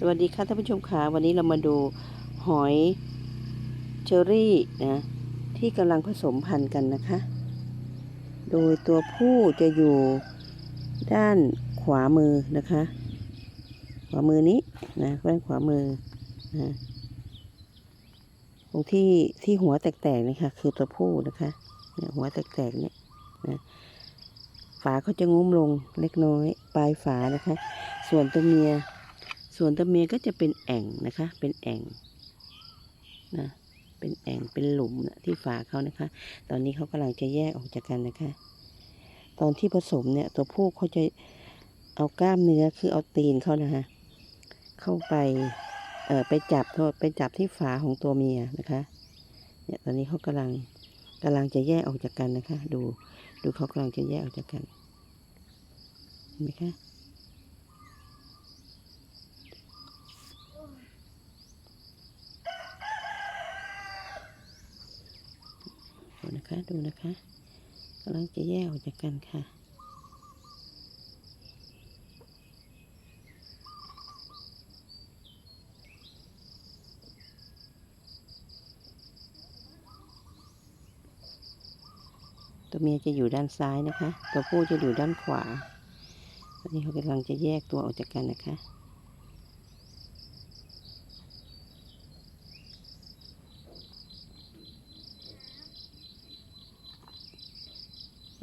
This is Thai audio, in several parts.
สวัสดีค่ะท่านผู้ชมค่ะวันนี้เรามาดูหอยเชอรี่นะที่กำลังผสมพันธุ์กันนะคะ โดยตัวผู้จะอยู่ด้านขวามือนะคะ ขวามือนี้นะด้านขวามือนะตรงที่ที่หัวแตกๆนี่ค่ะคือตัวผู้นะคะเนี่ยหัวแตกๆเนี่ยนะฝาเขาจะงุ้มลงเล็กน้อย ปลายฝานะคะ ส่วนตัวเมีย ส่วนตัวเมียก็จะเป็นแอ่งนะคะ เป็นแอ่งนะเป็นแอ่งเป็นหลุมนะที่ฝาเขานะคะ ตอนนี้เขากำลังจะแยกออกจากกันนะคะ ตอนที่ผสมเนี่ยตัวผู้เขาจะเอากล้ามเนื้อคือเอาตีนเขานะคะ เข้าไปเอ่อไปจับโทษไปจับที่ฝาของตัวเมียนะคะเนี่ยตอนนี้เขากำลังกำลังจะแยกออกจากกันนะคะ ดูดูเขากำลังจะแยกออกจากกันเห็นไหมคะ นะคะ ดูนะคะกำลังจะแยกออกจากกันค่ะ ตัวเมียจะอยู่ด้านซ้ายนะคะ ตัวผู้จะอยู่ด้านขวาตอนนี้เขากำลังจะแยกตัวออกจากกันนะคะ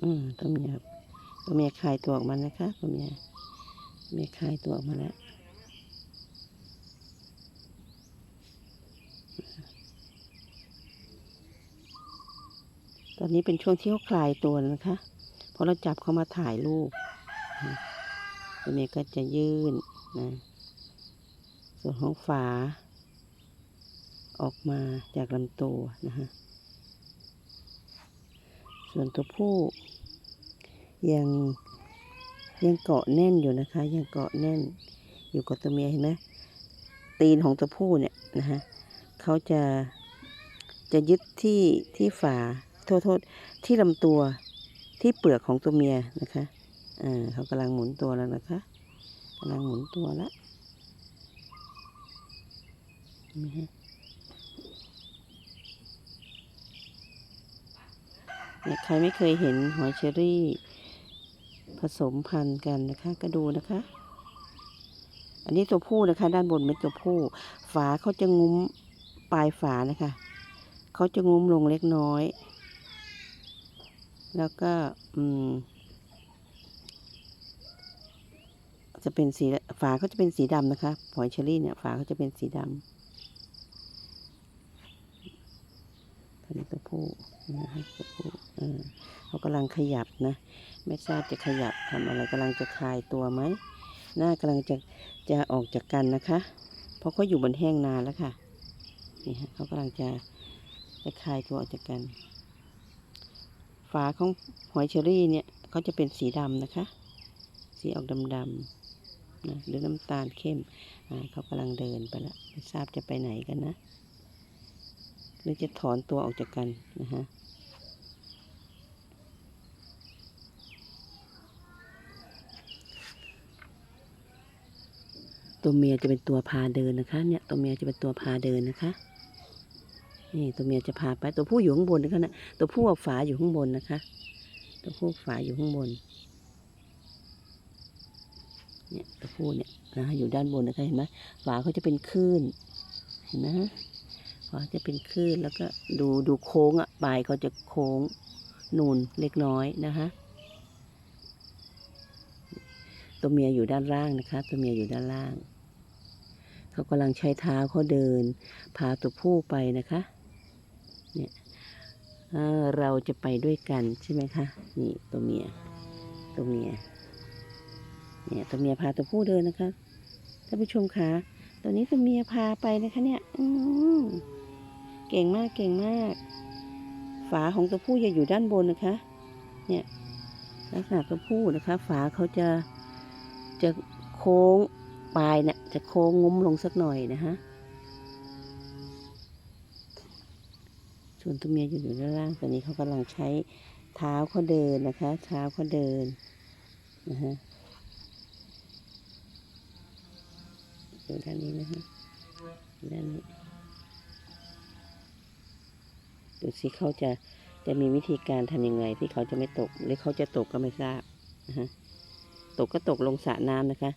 อืมตัวเมียตัวเมียคลายตัวออกมานะคะตัวเมียเมียคลายตัวออกมาแล้วตอนนี้เป็นช่วงที่เขาคลายตัวนะคะ เพราะเราจับเขามาถ่ายรูปตัวเมียก็จะยื่นนะ ส่วนของฝา ออกมาจากลำตัวนะคะ ส่วนตัวผู้ ยังยังเกาะแน่นอยู่นะคะ ยังเกาะแน่น อยู่กับตัวเมียเห็นไหมตีนของตัวผู้เนี่ยนะฮะเขาจะจะยึดที่ที่ฝาโทษโทษที่ลำตัวที่เปลือกของตัวเมียนะคะอ่าเขากำลังหมุนตัวแล้วนะคะกำลังหมุนตัวแล้วนไหมฮะใครไม่เคยเห็นหอยเชอรี่ สมพันธุ์กันนะคะ ก็ดูนะคะ อันนี้ตัวผู้นะคะ ด้านบนเป็นตัวผู้ ฝาเขาจะงุ้มปลายฝานะคะเขาจะงุ้มลงเล็กน้อย แล้วก็อืมจะเป็นสีฝาเขาจะเป็นสีดำนะคะหอยเชอรี่เนี่ยฝาเขาจะเป็นสีดำอันนี้ตัวผู้นะคะตัวผู้ เออเขากำลังขยับนะ ไม่ทราบจะขยับทำอะไรกำลังจะคลายตัวไหม หน้ากำลังจะจะออกจากกันนะคะ เพราะเขาอยู่บนแห้งนานแล้วค่ะ นี่ฮะเขากำลังจะจะคลายตัวออกจากกัน ฝาของหอยเชอรี่เนี่ยเขาจะเป็นสีดำนะคะ สีออกดำๆนะหรือน้ำตาลเข้มอ่าเขากำลังเดินไปแล้วไม่ทราบจะไปไหนกันนะ หรือจะถอนตัวออกจากกันนะฮะ ตัวเมียจะเป็นตัวพาเดินนะคะ เนี่ยตัวเมียจะเป็นตัวพาเดินนะคะ นี่ตัวเมียจะพาไปตัวผู้อยู่ข้างบนนะคะนะตัวผู้เอาฝาอยู่ข้างบนนะคะ ตัวผู้ฝาอยู่ข้างบน เนี่ยตัวผู้เนี่ยนะอยู่ด้านบนนะคะเห็นไหมฝาเขาจะเป็นคลื่นเห็นไหมฝาจะเป็นคลื่นแล้วก็ดูดูโค้งอะปลายเขาจะโค้งนูนเล็กน้อยนะคะตัวเมียอยู่ด้านล่างนะคะ ตัวเมียอยู่ด้านล่าง เขากำลังใช้เท้าเขาเดิน พาตัวผู้ไปนะคะ เนี่ยเเราจะไปด้วยกันใช่ไหมคะ นี่ตัวเมีย ตัวเมีย เนี่ยตัวเมียพาตัวผู้เดินนะคะ ท่านผู้ชมคะ ตัวนี้ตัวเมียพาไปนะคะเนี่ย อืเก่งมาก เก่งมาก ฝาของตัวผู้จะอยู่ด้านบนนะคะ เนี่ย ลักษณะตัวผู้นะคะ ฝาเขาจะจะโค้ง ปลายเนี่ยจะโค้งงุ้มลงสักหน่อยนะฮะ ส่วนตัวเมียอยู่อยู่ด้านล่างตอนนี้เขากำลังใช้เท้าเขาเดินนะคะ เท้าเขาเดินนะฮะดูด้านนี้นะฮะด้านนี้ดูสิเขาจะจะมีวิธีการทำยังไงที่เขาจะไม่ตก หรือเขาจะตกก็ไม่ทราบนะฮะตกก็ตกลงสระน้ำนะคะ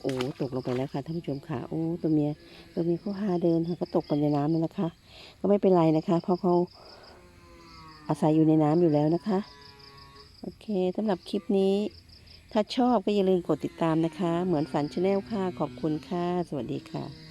โอ้ตกลงไปแล้วค่ะท่านผู้ชมค่ะโอ้ตัวเมียตัวเมียเขาพาเดินค่ะก็ตกไปในน้ำนะคะ ก็ไม่เป็นไรนะคะ เพราะเขาอาศัยอยู่ในน้ำอยู่แล้วนะคะ โอเคสำหรับคลิปนี้ ถ้าชอบก็อย่าลืมกดติดตามนะคะ เหมือนฝันชาแนลค่ะ ขอบคุณค่ะ สวัสดีค่ะ